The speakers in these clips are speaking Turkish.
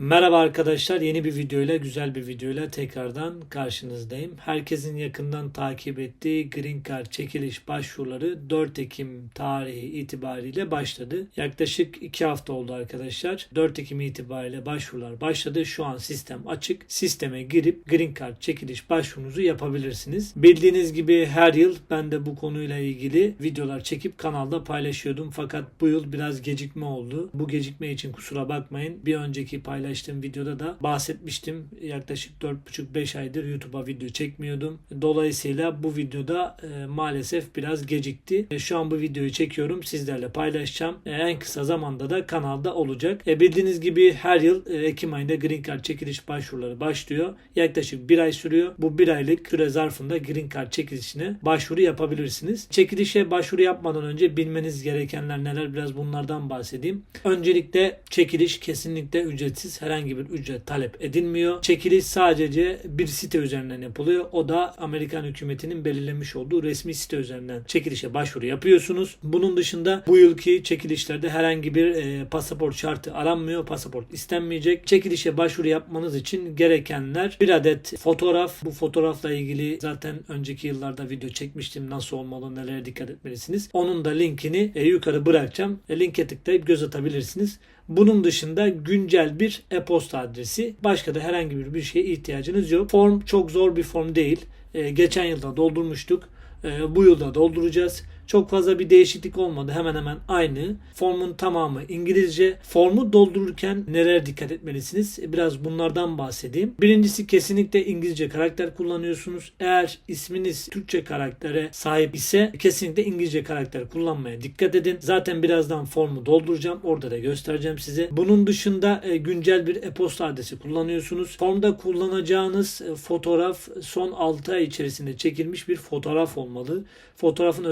Merhaba arkadaşlar, yeni bir videoyla, güzel bir videoyla tekrardan karşınızdayım. Herkesin yakından takip ettiği Green Card çekiliş başvuruları 4 Ekim tarihi itibariyle başladı. Yaklaşık 2 hafta oldu arkadaşlar. 4 Ekim itibariyle başvurular başladı. Şu an sistem açık. Sisteme girip Green Card çekiliş başvurunuzu yapabilirsiniz. Bildiğiniz gibi her yıl ben de bu konuyla ilgili videolar çekip kanalda paylaşıyordum. Fakat bu yıl biraz gecikme oldu. Bu gecikme için kusura bakmayın. Bir önceki paylaştığım videoda da bahsetmiştim. Yaklaşık 4,5-5 aydır YouTube'a video çekmiyordum. Dolayısıyla bu videoda e, maalesef biraz gecikti. E, şu an bu videoyu çekiyorum. Sizlerle paylaşacağım. E, en kısa zamanda da kanalda olacak. E, bildiğiniz gibi her yıl e, Ekim ayında Green Card çekiliş başvuruları başlıyor. Yaklaşık bir ay sürüyor. Bu bir aylık süre zarfında Green Card çekilişine başvuru yapabilirsiniz. Çekilişe başvuru yapmadan önce bilmeniz gerekenler neler biraz bunlardan bahsedeyim. Öncelikle çekiliş kesinlikle ücretsiz. Herhangi bir ücret talep edilmiyor. Çekiliş sadece bir site üzerinden yapılıyor. O da Amerikan hükümetinin belirlemiş olduğu resmi site üzerinden çekilişe başvuru yapıyorsunuz. Bunun dışında bu yılki çekilişlerde herhangi bir e, pasaport şartı aranmıyor. Pasaport istenmeyecek. Çekilişe başvuru yapmanız için gerekenler bir adet fotoğraf. Bu fotoğrafla ilgili zaten önceki yıllarda video çekmiştim. Nasıl olmalı, nelere dikkat etmelisiniz. Onun da linkini e, yukarı bırakacağım. E, linke tıklayıp göz atabilirsiniz. Bunun dışında güncel bir e-posta adresi. Başka da herhangi bir bir şeye ihtiyacınız yok. Form çok zor bir form değil. E, geçen yılda doldurmuştuk. E, bu yılda dolduracağız. Çok fazla bir değişiklik olmadı. Hemen hemen aynı. Formun tamamı İngilizce. Formu doldururken nereye dikkat etmelisiniz? Biraz bunlardan bahsedeyim. Birincisi kesinlikle İngilizce karakter kullanıyorsunuz. Eğer isminiz Türkçe karaktere sahip ise kesinlikle İngilizce karakter kullanmaya dikkat edin. Zaten birazdan formu dolduracağım. Orada da göstereceğim size. Bunun dışında e, güncel bir e-posta adresi kullanıyorsunuz. Formda kullanacağınız e, fotoğraf son 6 ay içerisinde çekilmiş bir fotoğraf olmalı. Fotoğrafın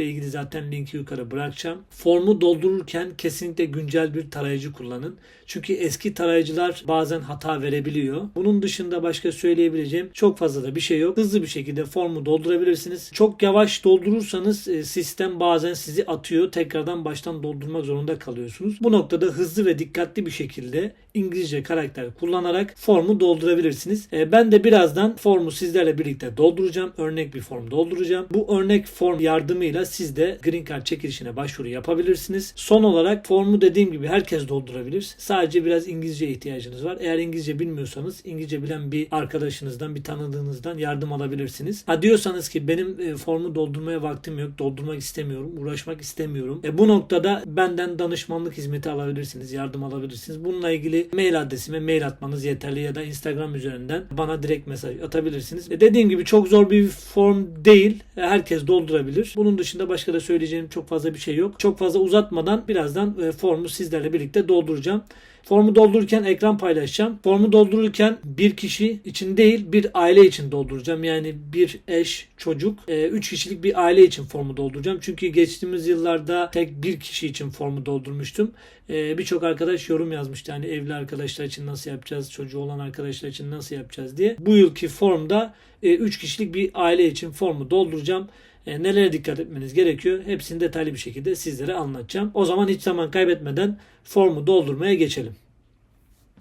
özellikleriyle ilgili zaten linki yukarı bırakacağım. Formu doldururken kesinlikle güncel bir tarayıcı kullanın. Çünkü eski tarayıcılar bazen hata verebiliyor. Bunun dışında başka söyleyebileceğim çok fazla da bir şey yok. Hızlı bir şekilde formu doldurabilirsiniz. Çok yavaş doldurursanız e, sistem bazen sizi atıyor. Tekrardan baştan doldurmak zorunda kalıyorsunuz. Bu noktada hızlı ve dikkatli bir şekilde İngilizce karakter kullanarak formu doldurabilirsiniz. E, Ben de birazdan formu sizlerle birlikte dolduracağım. Örnek bir form dolduracağım. Bu örnek form yardımıyla siz de Green Card çekilişine başvuru yapabilirsiniz. Son olarak formu dediğim gibi herkes doldurabilir. Sadece biraz İngilizce ihtiyacınız var. Eğer İngilizce bilmiyorsanız İngilizce bilen bir arkadaşınızdan, bir tanıdığınızdan yardım alabilirsiniz. Ha diyorsanız ki benim e, formu doldurmaya vaktim yok, doldurmak istemiyorum, uğraşmak istemiyorum. E, bu noktada benden danışmanlık hizmeti alabilirsiniz, yardım alabilirsiniz. Bununla ilgili mail adresime mail atmanız yeterli ya da Instagram üzerinden bana direkt mesaj atabilirsiniz. E, dediğim gibi çok zor bir form değil. Herkes doldurabilir. Bunun dışında başka da söyleyeceğim çok fazla bir şey yok. Çok fazla uzatmadan birazdan e, formu sizlerle birlikte dolduracağım. Formu doldururken ekran paylaşacağım. Formu doldururken bir kişi için değil bir aile için dolduracağım. Yani bir eş, çocuk, 3 kişilik bir aile için formu dolduracağım. Çünkü geçtiğimiz yıllarda tek bir kişi için formu doldurmuştum. E, Birçok arkadaş yorum yazmıştı. Yani evli arkadaşlar için nasıl yapacağız, çocuğu olan arkadaşlar için nasıl yapacağız diye. Bu yılki formda 3 kişilik bir aile için formu dolduracağım. E, nelere dikkat etmeniz gerekiyor? Hepsini detaylı bir şekilde sizlere anlatacağım. O zaman hiç zaman kaybetmeden formu doldurmaya geçelim.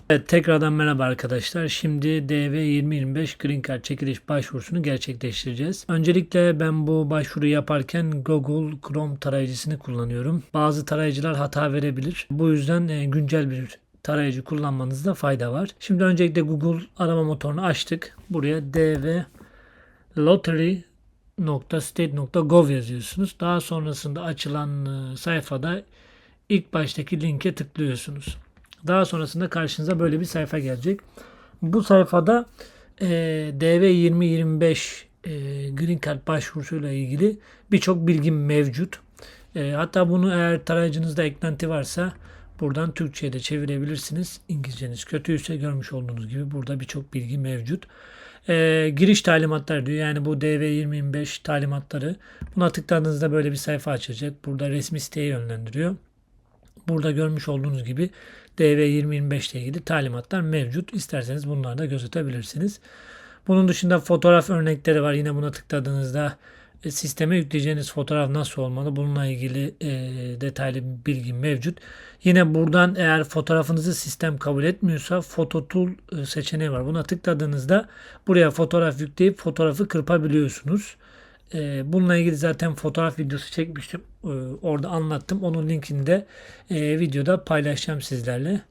Evet tekrardan merhaba arkadaşlar. Şimdi DV2025 Green Card çekiliş başvurusunu gerçekleştireceğiz. Öncelikle ben bu başvuru yaparken Google Chrome tarayıcısını kullanıyorum. Bazı tarayıcılar hata verebilir. Bu yüzden e, güncel bir tarayıcı kullanmanızda fayda var. Şimdi öncelikle Google arama motorunu açtık. Buraya DV Lottery state.gov yazıyorsunuz. Daha sonrasında açılan e, sayfada ilk baştaki linke tıklıyorsunuz. Daha sonrasında karşınıza böyle bir sayfa gelecek. Bu sayfada e, DV2025 e, Green Card başvurusuyla ilgili birçok bilgi mevcut. E, hatta bunu eğer tarayıcınızda eklenti varsa buradan Türkçe'ye de çevirebilirsiniz. İngilizceniz kötüyse görmüş olduğunuz gibi burada birçok bilgi mevcut. E, giriş talimatları diyor. Yani bu DV2025 talimatları. Buna tıkladığınızda böyle bir sayfa açacak. Burada resmi siteye yönlendiriyor. Burada görmüş olduğunuz gibi DV2025 ile ilgili talimatlar mevcut. İsterseniz bunları da gözetebilirsiniz. Bunun dışında fotoğraf örnekleri var. Yine buna tıkladığınızda sisteme yükleyeceğiniz fotoğraf nasıl olmalı? Bununla ilgili e, detaylı bir bilgi mevcut. Yine buradan eğer fotoğrafınızı sistem kabul etmiyorsa Photo Tool e, seçeneği var. Buna tıkladığınızda buraya fotoğraf yükleyip fotoğrafı kırpabiliyorsunuz. E, bununla ilgili zaten fotoğraf videosu çekmiştim. E, orada anlattım. Onun linkini de e, videoda paylaşacağım sizlerle.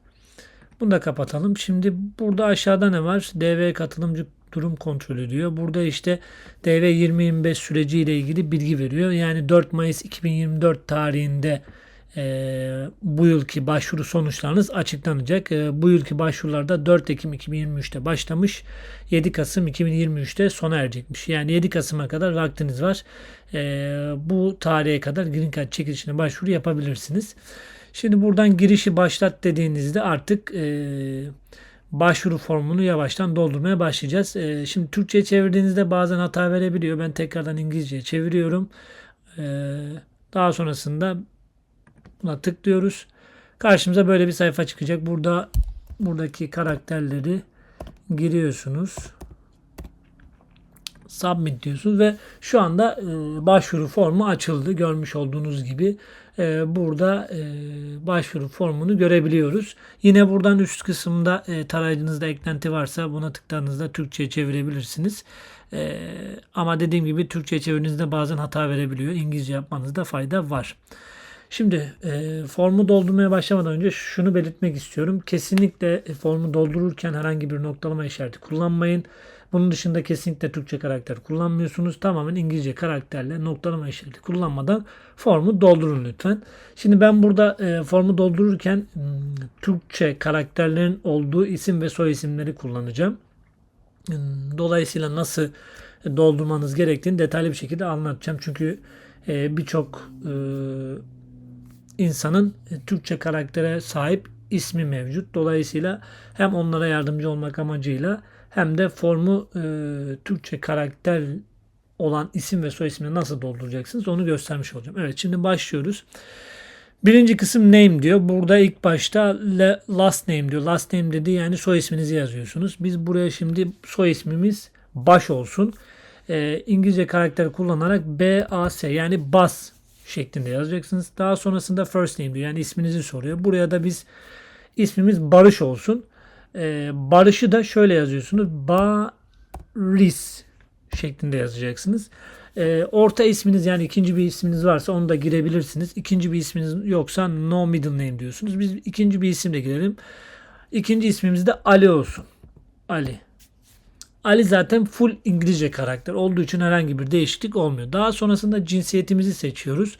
Bunu da kapatalım. Şimdi burada aşağıda ne var? DV katılımcı durum kontrolü diyor. Burada işte DV 2025 süreci ile ilgili bilgi veriyor. Yani 4 Mayıs 2024 tarihinde e, bu yılki başvuru sonuçlarınız açıklanacak. E, bu yılki başvurularda 4 Ekim 2023'te başlamış. 7 Kasım 2023'te sona erecekmiş. Yani 7 Kasım'a kadar vaktiniz var. E, bu tarihe kadar Green Card çekilişine başvuru yapabilirsiniz. Şimdi buradan girişi başlat dediğinizde artık e, başvuru formunu yavaştan doldurmaya başlayacağız. E, şimdi Türkçe çevirdiğinizde bazen hata verebiliyor. Ben tekrardan İngilizceye çeviriyorum. E, daha sonrasında buna tıklıyoruz. Karşımıza böyle bir sayfa çıkacak. Burada buradaki karakterleri giriyorsunuz. Submit diyorsunuz ve şu anda e, başvuru formu açıldı. Görmüş olduğunuz gibi burada e, başvuru formunu görebiliyoruz. Yine buradan üst kısımda e, tarayıcınızda eklenti varsa buna tıkladığınızda Türkçe'ye çevirebilirsiniz. E, ama dediğim gibi Türkçe'ye çevirdiğinizde bazen hata verebiliyor. İngilizce yapmanızda fayda var. Şimdi e, formu doldurmaya başlamadan önce şunu belirtmek istiyorum. Kesinlikle e, formu doldururken herhangi bir noktalama işareti kullanmayın. Bunun dışında kesinlikle Türkçe karakter kullanmıyorsunuz. Tamamen İngilizce karakterle noktalama işareti kullanmadan formu doldurun lütfen. Şimdi ben burada e, formu doldururken m, Türkçe karakterlerin olduğu isim ve soy isimleri kullanacağım. M, Dolayısıyla nasıl doldurmanız gerektiğini detaylı bir şekilde anlatacağım. Çünkü e, birçok e, insanın Türkçe karaktere sahip ismi mevcut. Dolayısıyla hem onlara yardımcı olmak amacıyla hem de formu e, Türkçe karakter olan isim ve soy ismini nasıl dolduracaksınız onu göstermiş olacağım. Evet şimdi başlıyoruz. Birinci kısım name diyor. Burada ilk başta last name diyor. Last name dedi yani soy isminizi yazıyorsunuz. Biz buraya şimdi soy ismimiz baş olsun. E, İngilizce karakter kullanarak B, A, S yani bas şeklinde yazacaksınız. Daha sonrasında first name diyor. Yani isminizi soruyor. Buraya da biz ismimiz Barış olsun. Ee, Barış'ı da şöyle yazıyorsunuz. Baris şeklinde yazacaksınız. Ee, orta isminiz yani ikinci bir isminiz varsa onu da girebilirsiniz. İkinci bir isminiz yoksa no middle name diyorsunuz. Biz ikinci bir isim de girelim. İkinci ismimiz de Ali olsun. Ali. Ali zaten full İngilizce karakter olduğu için herhangi bir değişiklik olmuyor. Daha sonrasında cinsiyetimizi seçiyoruz.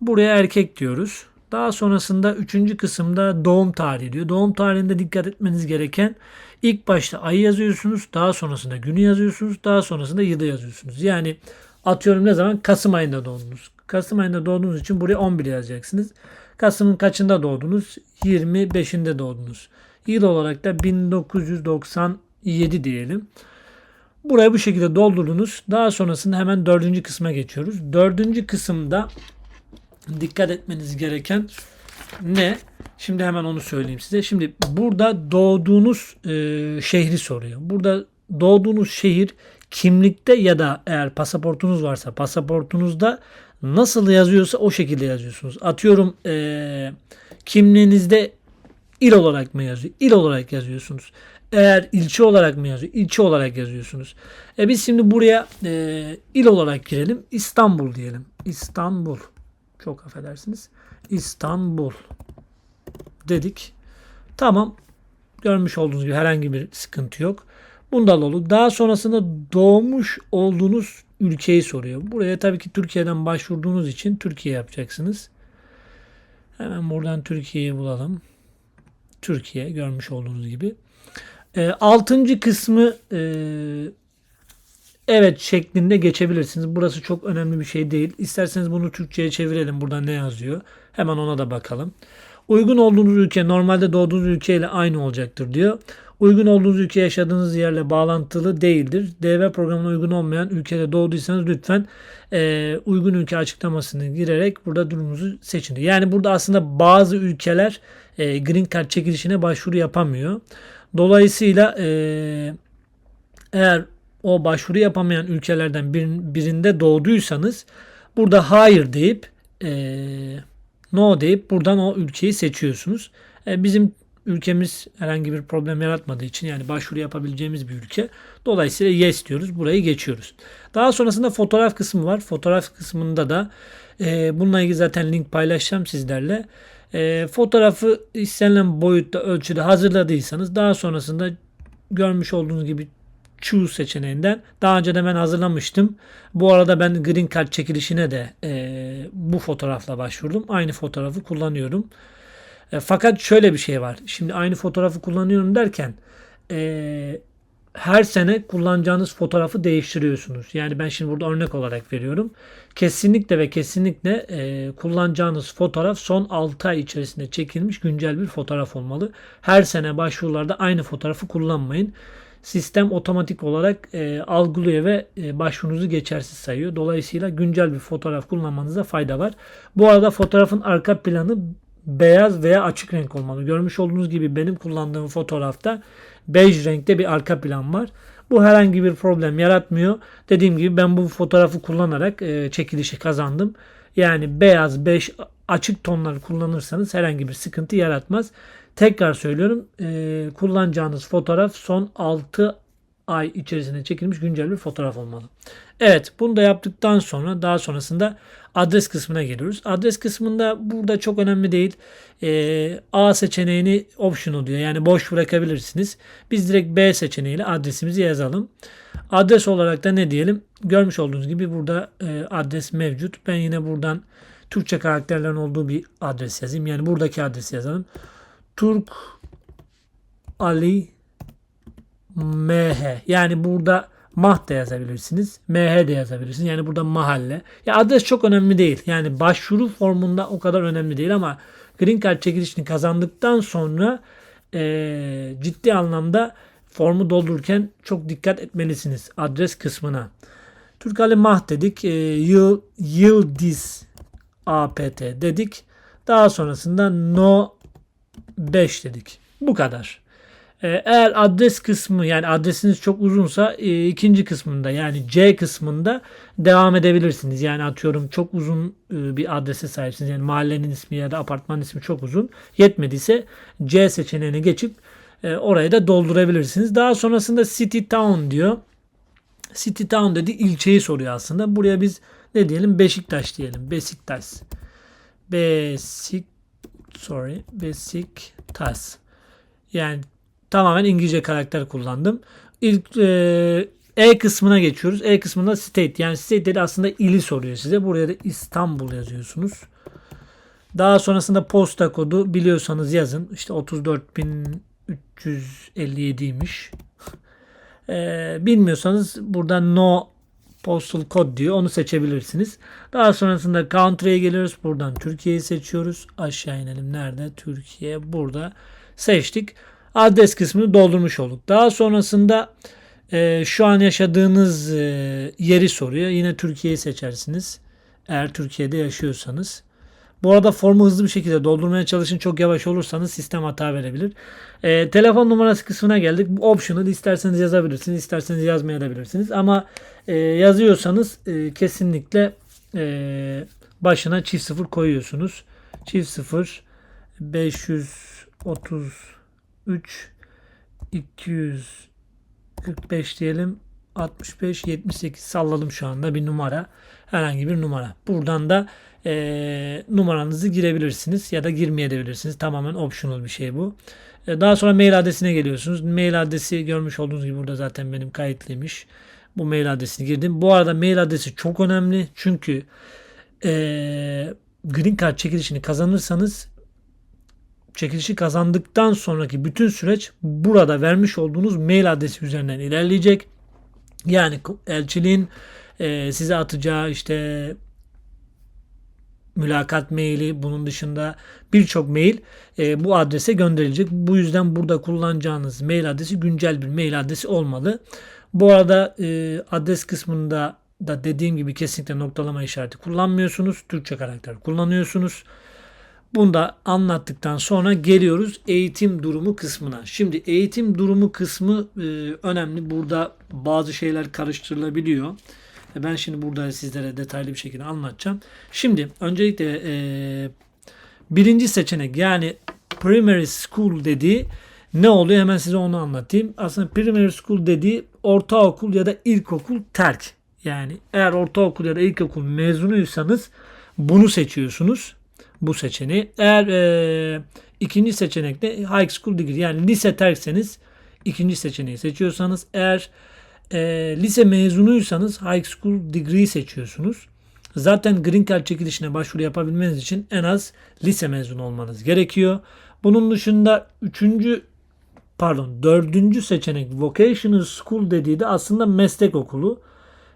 Buraya erkek diyoruz. Daha sonrasında üçüncü kısımda doğum tarihi diyor. Doğum tarihinde dikkat etmeniz gereken ilk başta ayı yazıyorsunuz. Daha sonrasında günü yazıyorsunuz. Daha sonrasında yılı yazıyorsunuz. Yani atıyorum ne zaman? Kasım ayında doğdunuz. Kasım ayında doğduğunuz için buraya 11 yazacaksınız. Kasım'ın kaçında doğdunuz? 25'inde doğdunuz. Yıl olarak da 1997 diyelim. Burayı bu şekilde doldurdunuz. Daha sonrasında hemen dördüncü kısma geçiyoruz. Dördüncü kısımda dikkat etmeniz gereken ne? Şimdi hemen onu söyleyeyim size. Şimdi burada doğduğunuz e, şehri soruyor. Burada doğduğunuz şehir kimlikte ya da eğer pasaportunuz varsa pasaportunuzda nasıl yazıyorsa o şekilde yazıyorsunuz. Atıyorum e, kimliğinizde il olarak mı yazıyor? İl olarak yazıyorsunuz. Eğer ilçe olarak mı yazıyor? İlçe olarak yazıyorsunuz. E biz şimdi buraya e, il olarak girelim. İstanbul diyelim. İstanbul. Çok affedersiniz. İstanbul dedik. Tamam. Görmüş olduğunuz gibi herhangi bir sıkıntı yok. Bunda olduk. Daha sonrasında doğmuş olduğunuz ülkeyi soruyor. Buraya tabii ki Türkiye'den başvurduğunuz için Türkiye yapacaksınız. Hemen buradan Türkiye'yi bulalım. Türkiye görmüş olduğunuz gibi. E, altıncı kısmı e, evet şeklinde geçebilirsiniz. Burası çok önemli bir şey değil. İsterseniz bunu Türkçe'ye çevirelim. Burada ne yazıyor? Hemen ona da bakalım. Uygun olduğunuz ülke normalde doğduğunuz ülkeyle aynı olacaktır diyor. Uygun olduğunuz ülke yaşadığınız yerle bağlantılı değildir. DV programına uygun olmayan ülkede doğduysanız lütfen e, uygun ülke açıklamasını girerek burada durumunuzu seçin. Yani burada aslında bazı ülkeler e, Green Card çekilişine başvuru yapamıyor. Dolayısıyla e, eğer o başvuru yapamayan ülkelerden bir- birinde doğduysanız burada hayır deyip eee, no deyip buradan o ülkeyi seçiyorsunuz. E, bizim ülkemiz herhangi bir problem yaratmadığı için yani başvuru yapabileceğimiz bir ülke. Dolayısıyla yes diyoruz. Burayı geçiyoruz. Daha sonrasında fotoğraf kısmı var. Fotoğraf kısmında da e, bununla ilgili zaten link paylaşacağım sizlerle. E, fotoğrafı istenilen boyutta ölçüde hazırladıysanız daha sonrasında görmüş olduğunuz gibi Choose seçeneğinden daha önce de ben hazırlamıştım. Bu arada ben Green Card çekilişine de e, bu fotoğrafla başvurdum. Aynı fotoğrafı kullanıyorum. E, fakat şöyle bir şey var. Şimdi aynı fotoğrafı kullanıyorum derken e, her sene kullanacağınız fotoğrafı değiştiriyorsunuz. Yani ben şimdi burada örnek olarak veriyorum. Kesinlikle ve kesinlikle e, kullanacağınız fotoğraf son 6 ay içerisinde çekilmiş güncel bir fotoğraf olmalı. Her sene başvurularda aynı fotoğrafı kullanmayın. Sistem otomatik olarak e, algılıyor ve e, başvurunuzu geçersiz sayıyor. Dolayısıyla güncel bir fotoğraf kullanmanıza fayda var. Bu arada fotoğrafın arka planı beyaz veya açık renk olmalı. Görmüş olduğunuz gibi benim kullandığım fotoğrafta bej renkte bir arka plan var. Bu herhangi bir problem yaratmıyor. Dediğim gibi ben bu fotoğrafı kullanarak e, çekilişi kazandım. Yani beyaz, bej, açık tonları kullanırsanız herhangi bir sıkıntı yaratmaz. Tekrar söylüyorum e, kullanacağınız fotoğraf son 6 ay içerisinde çekilmiş güncel bir fotoğraf olmalı. Evet bunu da yaptıktan sonra daha sonrasında adres kısmına geliyoruz. Adres kısmında burada çok önemli değil. Ee, A seçeneğini optional diyor. Yani boş bırakabilirsiniz. Biz direkt B seçeneğiyle adresimizi yazalım. Adres olarak da ne diyelim? Görmüş olduğunuz gibi burada e, adres mevcut. Ben yine buradan Türkçe karakterlerin olduğu bir adres yazayım. Yani buradaki adresi yazalım. Turk Ali MH. Yani burada mah da yazabilirsiniz. MH de yazabilirsiniz. Yani burada mahalle. Ya adres çok önemli değil. Yani başvuru formunda o kadar önemli değil ama Green Card çekilişini kazandıktan sonra eee, ciddi anlamda formu doldururken çok dikkat etmelisiniz adres kısmına. Türk Ali Mah dedik. E, yıl, Yıldız APT dedik. Daha sonrasında No 5 dedik. Bu kadar. Ee, Eğer adres kısmı yani adresiniz çok uzunsa e, ikinci kısmında yani C kısmında devam edebilirsiniz. Yani atıyorum çok uzun e, bir adrese sahipsiniz. Yani mahallenin ismi ya da apartmanın ismi çok uzun. Yetmediyse C seçeneğine geçip e, orayı da doldurabilirsiniz. Daha sonrasında City Town diyor. City Town dedi ilçeyi soruyor aslında. Buraya biz ne diyelim? Beşiktaş diyelim. Beşiktaş. Besik sorry. Beşiktaş. Yani tamamen İngilizce karakter kullandım. İlk e, E kısmına geçiyoruz. E kısmında state yani state dedi aslında ili soruyor size. Buraya da İstanbul yazıyorsunuz. Daha sonrasında posta kodu biliyorsanız yazın. İşte 34357'ymiş. E, bilmiyorsanız burada no postal code diyor. Onu seçebilirsiniz. Daha sonrasında country'e geliyoruz. Buradan Türkiye'yi seçiyoruz. Aşağı inelim. Nerede? Türkiye. Burada seçtik. Adres kısmını doldurmuş olduk. Daha sonrasında e, şu an yaşadığınız e, yeri soruyor. Yine Türkiye'yi seçersiniz. Eğer Türkiye'de yaşıyorsanız. Bu arada formu hızlı bir şekilde doldurmaya çalışın. Çok yavaş olursanız sistem hata verebilir. E, telefon numarası kısmına geldik. Bu optional isterseniz yazabilirsiniz. isterseniz yazmayabilirsiniz. Ama e, yazıyorsanız e, kesinlikle e, başına çift sıfır koyuyorsunuz. Çift sıfır 533 245 diyelim 65 78 salladım şu anda bir numara herhangi bir numara buradan da e, numaranızı girebilirsiniz ya da girmeyebilirsiniz tamamen optional bir şey bu. E, daha sonra mail adresine geliyorsunuz. Mail adresi görmüş olduğunuz gibi burada zaten benim kayıtlıymış. Bu mail adresini girdim. Bu arada mail adresi çok önemli. Çünkü e, Green Card çekilişini kazanırsanız çekilişi kazandıktan sonraki bütün süreç burada vermiş olduğunuz mail adresi üzerinden ilerleyecek. Yani elçiliğin e, size atacağı işte mülakat maili bunun dışında birçok mail e, bu adrese gönderilecek. Bu yüzden burada kullanacağınız mail adresi güncel bir mail adresi olmalı. Bu arada e, adres kısmında da dediğim gibi kesinlikle noktalama işareti kullanmıyorsunuz. Türkçe karakter kullanıyorsunuz. Bunu da anlattıktan sonra geliyoruz eğitim durumu kısmına. Şimdi eğitim durumu kısmı e, önemli. Burada bazı şeyler karıştırılabiliyor. E, Ben şimdi burada sizlere detaylı bir şekilde anlatacağım. Şimdi öncelikle e, birinci seçenek yani primary school dediği ne oluyor hemen size onu anlatayım. Aslında primary school dediği ortaokul ya da ilkokul terk. Yani eğer ortaokul ya da ilkokul mezunuysanız bunu seçiyorsunuz. Bu seçeneği. Eğer e, ikinci seçenekte high school degree yani lise terkseniz ikinci seçeneği seçiyorsanız eğer e, lise mezunuysanız high school degree seçiyorsunuz. Zaten Green Card çekilişine başvuru yapabilmeniz için en az lise mezunu olmanız gerekiyor. Bunun dışında üçüncü pardon dördüncü seçenek vocational school dediği de aslında meslek okulu.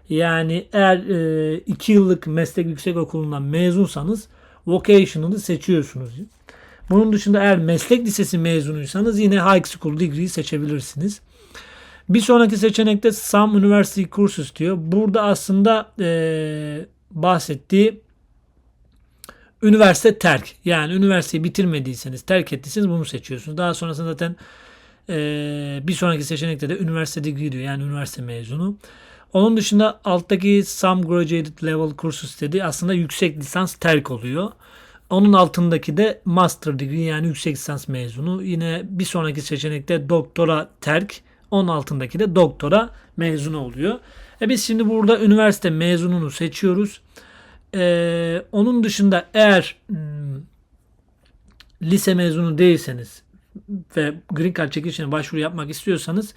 Yani eğer 2 yıllık meslek yüksek okulundan mezunsanız vocational'ı seçiyorsunuz. Bunun dışında eğer meslek lisesi mezunuysanız yine high school degree seçebilirsiniz. Bir sonraki seçenekte some university courses diyor. Burada aslında eee, bahsettiği üniversite terk. Yani üniversiteyi bitirmediyseniz, terk ettiyseniz bunu seçiyorsunuz. Daha sonrasında zaten eee, bir sonraki seçenekte de üniversite degree diyor. Yani üniversite mezunu. Onun dışında alttaki some graduate level courses dedi. Aslında yüksek lisans terk oluyor. Onun altındaki de master degree yani yüksek lisans mezunu. Yine bir sonraki seçenekte doktora terk. Onun altındaki de doktora mezunu oluyor. E biz şimdi burada üniversite mezununu seçiyoruz. Ee, onun dışında eğer hmm, lise mezunu değilseniz ve Green Card çekilişine başvuru yapmak istiyorsanız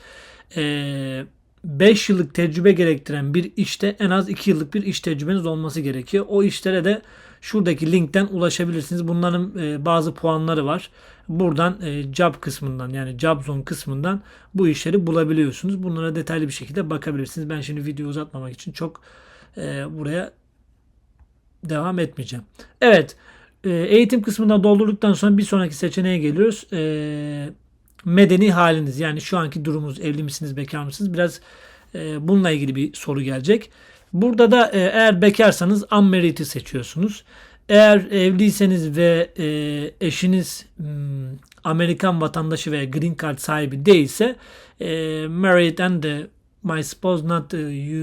5 yıllık tecrübe gerektiren bir işte en az 2 yıllık bir iş tecrübeniz olması gerekiyor. O işlere de şuradaki linkten ulaşabilirsiniz. Bunların e, bazı puanları var. Buradan e, job kısmından yani job zone kısmından bu işleri bulabiliyorsunuz. Bunlara detaylı bir şekilde bakabilirsiniz. Ben şimdi video uzatmamak için çok e, buraya devam etmeyeceğim. Evet. e, Eğitim kısmında doldurduktan sonra bir sonraki seçeneğe geliyoruz. E, Medeni haliniz yani şu anki durumunuz evli misiniz bekar mısınız biraz e, bununla ilgili bir soru gelecek. Burada da e, eğer bekarsanız unmarried'i seçiyorsunuz. Eğer evliyseniz ve e, eşiniz hmm, Amerikan vatandaşı veya green card sahibi değilse e, married and the, my spouse not uh,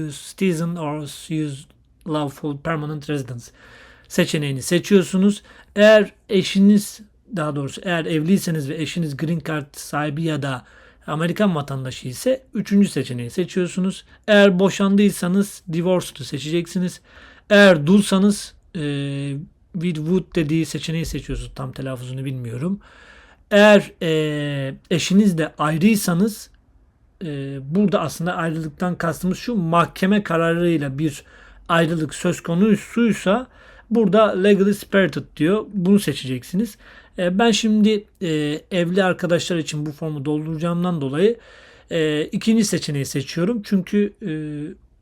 use citizen or use lawful permanent residence seçeneğini seçiyorsunuz. Eğer eşiniz daha doğrusu eğer evliyseniz ve eşiniz green card sahibi ya da Amerikan vatandaşı ise üçüncü seçeneği seçiyorsunuz. Eğer boşandıysanız divorced'u seçeceksiniz. Eğer dulsanız e, would dediği seçeneği seçiyorsunuz. Tam telaffuzunu bilmiyorum. Eğer e, eşinizle ayrıysanız e, burada aslında ayrılıktan kastımız şu mahkeme kararıyla bir ayrılık söz konusuysa burada legally separated diyor. Bunu seçeceksiniz. E, ben şimdi e, evli arkadaşlar için bu formu dolduracağımdan dolayı e, ikinci seçeneği seçiyorum. Çünkü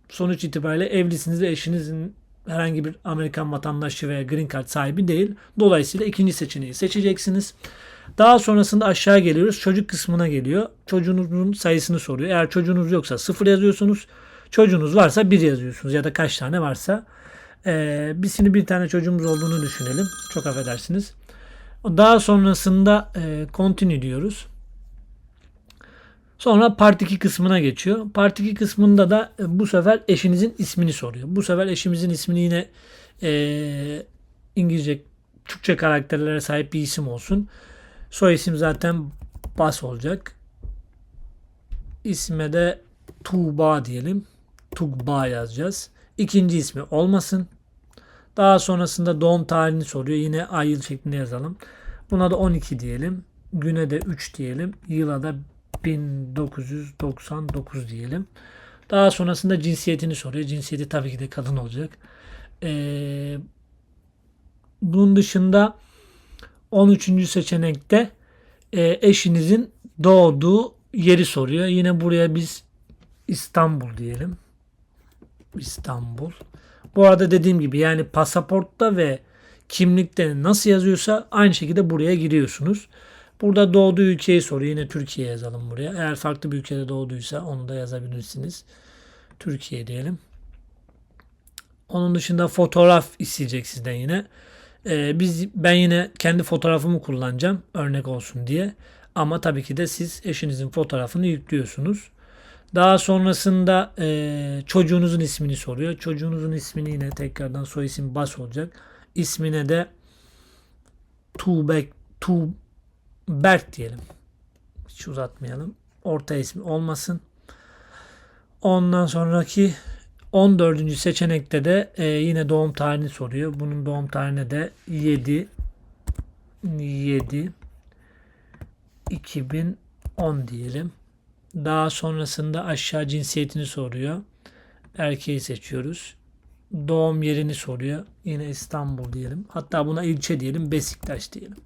sonuç itibariyle evlisiniz ve eşinizin herhangi bir Amerikan vatandaşı veya green card sahibi değil. Dolayısıyla ikinci seçeneği seçeceksiniz. Daha sonrasında aşağı geliyoruz. Çocuk kısmına geliyor. Çocuğunuzun sayısını soruyor. Eğer çocuğunuz yoksa sıfır yazıyorsunuz. Çocuğunuz varsa bir yazıyorsunuz ya da kaç tane varsa. Ee, biz şimdi bir tane çocuğumuz olduğunu düşünelim. Çok affedersiniz. Daha sonrasında e, continue diyoruz. Sonra part 2 kısmına geçiyor. Part 2 kısmında da e, bu sefer eşinizin ismini soruyor. Bu sefer eşimizin ismini yine e, İngilizce, Türkçe karakterlere sahip bir isim olsun. Soy isim zaten Bas olacak. İsme de Tuğba diyelim. Tugba yazacağız. İkinci ismi olmasın. Daha sonrasında doğum tarihini soruyor. Yine ay yıl şeklinde yazalım. Buna da 12 diyelim. Güne de 3 diyelim. Yıla da 1999 diyelim. Daha sonrasında cinsiyetini soruyor. Cinsiyeti tabii ki de kadın olacak. Ee, bunun dışında 13. seçenekte e, eşinizin doğduğu yeri soruyor. Yine buraya biz İstanbul diyelim. İstanbul. Bu arada dediğim gibi yani pasaportta ve kimlikte nasıl yazıyorsa aynı şekilde buraya giriyorsunuz. Burada doğduğu ülkeyi soruyor. Yine Türkiye yazalım buraya. Eğer farklı bir ülkede doğduysa onu da yazabilirsiniz. Türkiye diyelim. Onun dışında fotoğraf isteyecek sizden yine. Ee, biz ben yine kendi fotoğrafımı kullanacağım örnek olsun diye. Ama tabii ki de siz eşinizin fotoğrafını yüklüyorsunuz. Daha sonrasında e, çocuğunuzun ismini soruyor. Çocuğunuzun ismini yine tekrardan soy isim bas olacak. İsmine de Tuğbek, Tuğberk diyelim. Hiç uzatmayalım. Orta ismi olmasın. Ondan sonraki 14. seçenekte de e, yine doğum tarihini soruyor. Bunun doğum tarihine de 7 7 2010 diyelim. Daha sonrasında aşağı cinsiyetini soruyor. Erkeği seçiyoruz. Doğum yerini soruyor. Yine İstanbul diyelim. Hatta buna ilçe diyelim. Beşiktaş diyelim.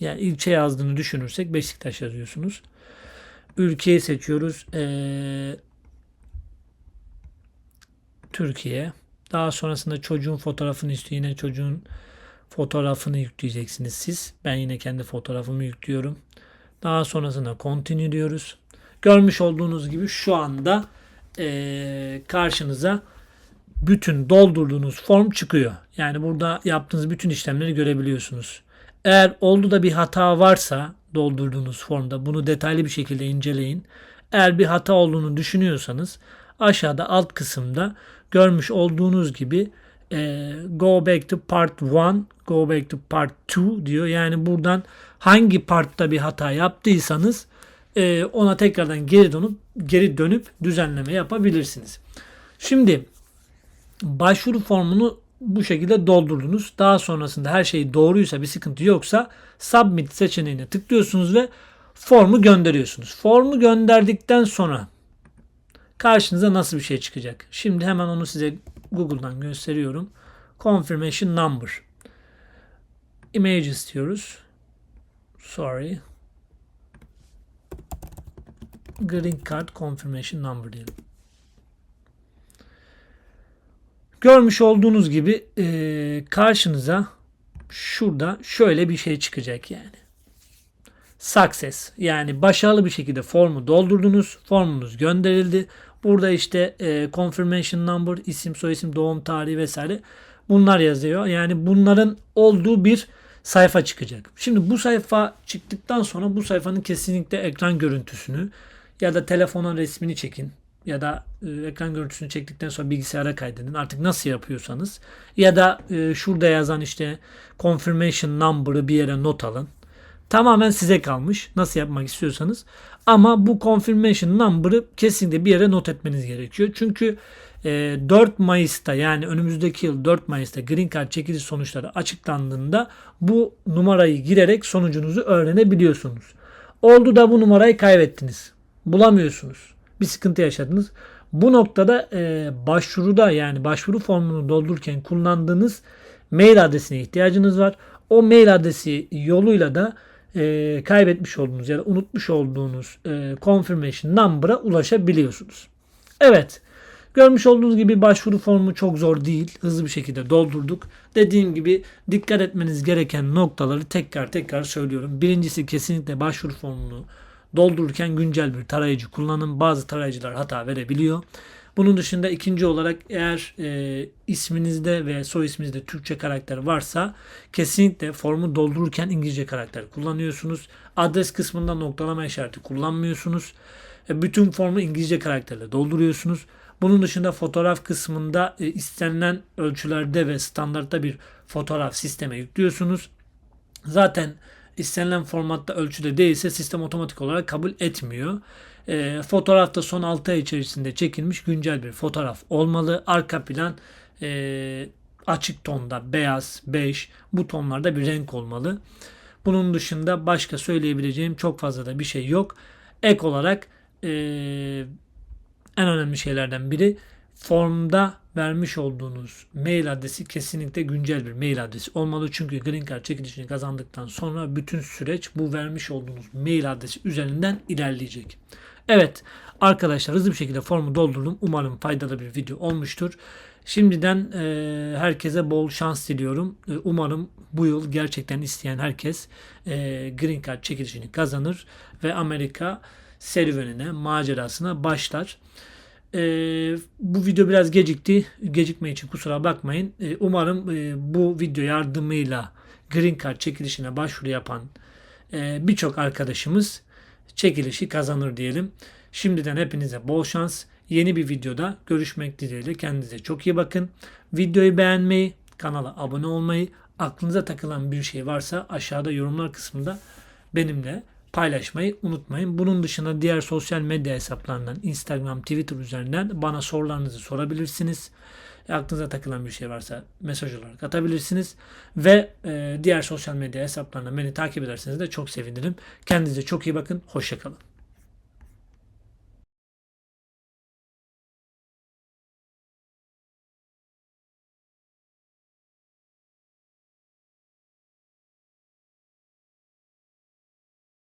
Yani ilçe yazdığını düşünürsek Beşiktaş yazıyorsunuz. Ülkeyi seçiyoruz. Ee, Türkiye. Daha sonrasında çocuğun fotoğrafını istiyor. Yine çocuğun fotoğrafını yükleyeceksiniz siz. Ben yine kendi fotoğrafımı yüklüyorum. Daha sonrasında continue diyoruz. Görmüş olduğunuz gibi şu anda e, karşınıza bütün doldurduğunuz form çıkıyor. Yani burada yaptığınız bütün işlemleri görebiliyorsunuz. Eğer oldu da bir hata varsa doldurduğunuz formda bunu detaylı bir şekilde inceleyin. Eğer bir hata olduğunu düşünüyorsanız aşağıda alt kısımda görmüş olduğunuz gibi e, go back to part 1, go back to part 2 diyor. Yani buradan hangi partta bir hata yaptıysanız e, ona tekrardan geri dönüp geri dönüp düzenleme yapabilirsiniz. Şimdi başvuru formunu bu şekilde doldurdunuz. Daha sonrasında her şey doğruysa bir sıkıntı yoksa submit seçeneğine tıklıyorsunuz ve formu gönderiyorsunuz. Formu gönderdikten sonra karşınıza nasıl bir şey çıkacak? Şimdi hemen onu size Google'dan gösteriyorum. Confirmation number. Image istiyoruz. Sorry. Green card confirmation number diyelim. Görmüş olduğunuz gibi e, karşınıza şurada şöyle bir şey çıkacak yani. Success yani başarılı bir şekilde formu doldurdunuz. Formunuz gönderildi. Burada işte e, confirmation number, isim, soyisim, doğum tarihi vesaire bunlar yazıyor. Yani bunların olduğu bir sayfa çıkacak. Şimdi bu sayfa çıktıktan sonra bu sayfanın kesinlikle ekran görüntüsünü ya da telefonun resmini çekin ya da e, ekran görüntüsünü çektikten sonra bilgisayara kaydedin. Artık nasıl yapıyorsanız ya da e, şurada yazan işte confirmation number'ı bir yere not alın. Tamamen size kalmış. Nasıl yapmak istiyorsanız. Ama bu confirmation number'ı kesinlikle bir yere not etmeniz gerekiyor. Çünkü 4 e, Mayıs'ta yani önümüzdeki yıl 4 Mayıs'ta Green Card çekiliş sonuçları açıklandığında bu numarayı girerek sonucunuzu öğrenebiliyorsunuz. Oldu da bu numarayı kaybettiniz. Bulamıyorsunuz. Bir sıkıntı yaşadınız. Bu noktada e, başvuruda yani başvuru formunu doldururken kullandığınız mail adresine ihtiyacınız var. O mail adresi yoluyla da e, kaybetmiş olduğunuz ya da unutmuş olduğunuz e, confirmation number'a ulaşabiliyorsunuz. Evet. Görmüş olduğunuz gibi başvuru formu çok zor değil. Hızlı bir şekilde doldurduk. Dediğim gibi dikkat etmeniz gereken noktaları tekrar tekrar söylüyorum. Birincisi kesinlikle başvuru formunu doldururken güncel bir tarayıcı kullanın. Bazı tarayıcılar hata verebiliyor. Bunun dışında ikinci olarak eğer e, isminizde ve soy isminizde Türkçe karakter varsa kesinlikle formu doldururken İngilizce karakter kullanıyorsunuz. Adres kısmında noktalama işareti kullanmıyorsunuz. E, bütün formu İngilizce karakterle dolduruyorsunuz. Bunun dışında fotoğraf kısmında e, istenilen ölçülerde ve standartta bir fotoğraf sisteme yüklüyorsunuz. Zaten istenilen formatta ölçüde değilse sistem otomatik olarak kabul etmiyor. E, fotoğrafta son 6 ay içerisinde çekilmiş güncel bir fotoğraf olmalı. Arka plan e, açık tonda beyaz, bej bu tonlarda bir renk olmalı. Bunun dışında başka söyleyebileceğim çok fazla da bir şey yok. Ek olarak e, en önemli şeylerden biri formda vermiş olduğunuz mail adresi kesinlikle güncel bir mail adresi olmalı. Çünkü Green Card çekilişini kazandıktan sonra bütün süreç bu vermiş olduğunuz mail adresi üzerinden ilerleyecek. Evet arkadaşlar hızlı bir şekilde formu doldurdum. Umarım faydalı bir video olmuştur. Şimdiden e, herkese bol şans diliyorum. E, umarım bu yıl gerçekten isteyen herkes e, Green Card çekilişini kazanır ve Amerika serüvenine, macerasına başlar. E, bu video biraz gecikti. Gecikme için kusura bakmayın. E, umarım e, bu video yardımıyla Green Card çekilişine başvuru yapan e, birçok arkadaşımız çekilişi kazanır diyelim. Şimdiden hepinize bol şans. Yeni bir videoda görüşmek dileğiyle. Kendinize çok iyi bakın. Videoyu beğenmeyi, kanala abone olmayı, aklınıza takılan bir şey varsa aşağıda yorumlar kısmında benimle paylaşmayı unutmayın. Bunun dışında diğer sosyal medya hesaplarından Instagram, Twitter üzerinden bana sorularınızı sorabilirsiniz. Aklınıza takılan bir şey varsa mesaj olarak atabilirsiniz. Ve e, diğer sosyal medya hesaplarından beni takip ederseniz de çok sevinirim. Kendinize çok iyi bakın. Hoşçakalın.